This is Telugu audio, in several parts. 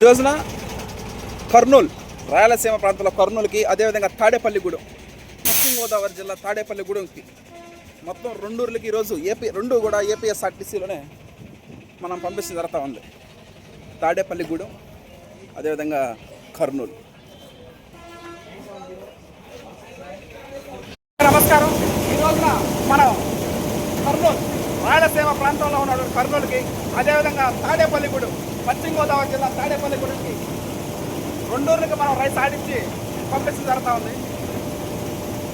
ఈ రోజున కర్నూలు రాయలసీమ ప్రాంతంలో కర్నూలుకి అదేవిధంగా తాడేపల్లిగూడెం పశ్చిమ గోదావరి జిల్లా తాడేపల్లిగూడెంకి మొత్తం రెండు ఊర్లకి ఈరోజు ఏపీ రెండు కూడా ఏపీఎస్ఆర్టీసీలోనే మనం పంపిస్తుంది జరుగుతూ ఉంది. తాడేపల్లిగూడెం అదేవిధంగా కర్నూలు. నమస్కారం. ఈ రోజున మనం కర్నూలు రాయలసీమ ప్రాంతంలో ఉన్నటువంటి కర్నూలుకి. అదేవిధంగా తాడేపల్లిగూడు పశ్చిమ గోదావరి జిల్లా తాడేపల్లిగూడెంకి. రెండూర్లకి మనం రైస్ ఆడించి పంపించడం జరుగుతూ ఉంది.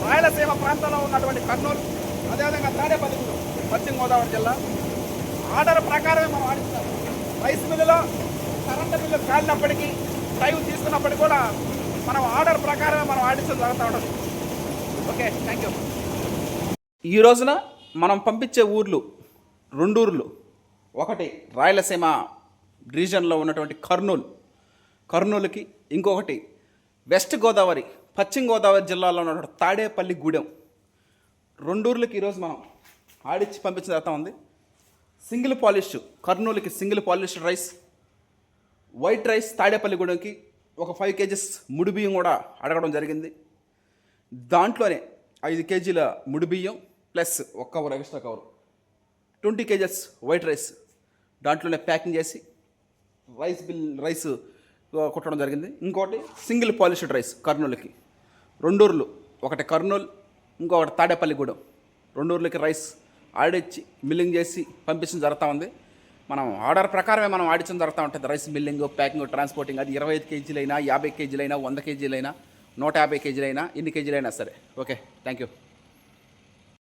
రాయలసీమ ప్రాంతంలో ఉన్నటువంటి కర్నూలు అదేవిధంగా తాడేపల్లిగూడు పశ్చిమ గోదావరి జిల్లా. ఆర్డర్ ప్రకారమే మనం ఆడిస్తాం రైస్ మిల్లులో కరెంటు బిల్లు కాలినప్పటికీ టైం తీసుకున్నప్పటికీ కూడా మనం ఆర్డర్ ప్రకారమే మనం ఆడించడం జరుగుతూ ఉంటుంది. ఓకే థ్యాంక్ యూ ఈ రోజున మనం పంపించే ఊర్లు రెండు ఊర్లు ఒకటి రాయలసీమ రీజన్లో ఉన్నటువంటి కర్నూలు. కర్నూలుకి ఇంకొకటి వెస్ట్ గోదావరి పశ్చిమ గోదావరి జిల్లాలో ఉన్నటువంటి తాడేపల్లి గూడెం. రెండు ఊర్లకి ఈరోజు మనం ఆడిచ్చి పంపించిన తర్వాత ఉంది. సింగిల్ పాలిష్ కర్నూలుకి single polish rice white rice Tadepalli గూడెంకి ఒక ఫైవ్ కేజీస్ ముడి బియ్యం కూడా అడగడం జరిగింది. దాంట్లోనే ఐదు కేజీల ముడి బియ్యం ప్లస్ ఒక్క cover extra cover. Twenty KGs white rice దాంట్లోనే ప్యాకింగ్ చేసి రైస్ బిల్ రైస్ కొట్టడం జరిగింది. ఇంకోటి సింగిల్ పాలిష్డ్ రైస్ కర్నూలుకి. రెండూర్లు ఒకటి కర్నూలు ఇంకొకటి తాడేపల్లిగూడెం రెండూర్లకి రైస్ ఆడిచ్చి మిల్లింగ్ చేసి పంపించడం జరుగుతూ ఉంది. మనం ఆర్డర్ ప్రకారమే మనం ఆడించడం జరుగుతూ ఉంటుంది. రైస్ మిల్లింగ్ ప్యాకింగ్ ట్రాన్స్పోర్టింగ్ అది ఇరవై ఐదు కేజీలైనా యాభై కేజీలైనా వంద కేజీలైనా నూట యాభై కేజీలైనా ఎన్ని కేజీలైనా సరే. Okay thank you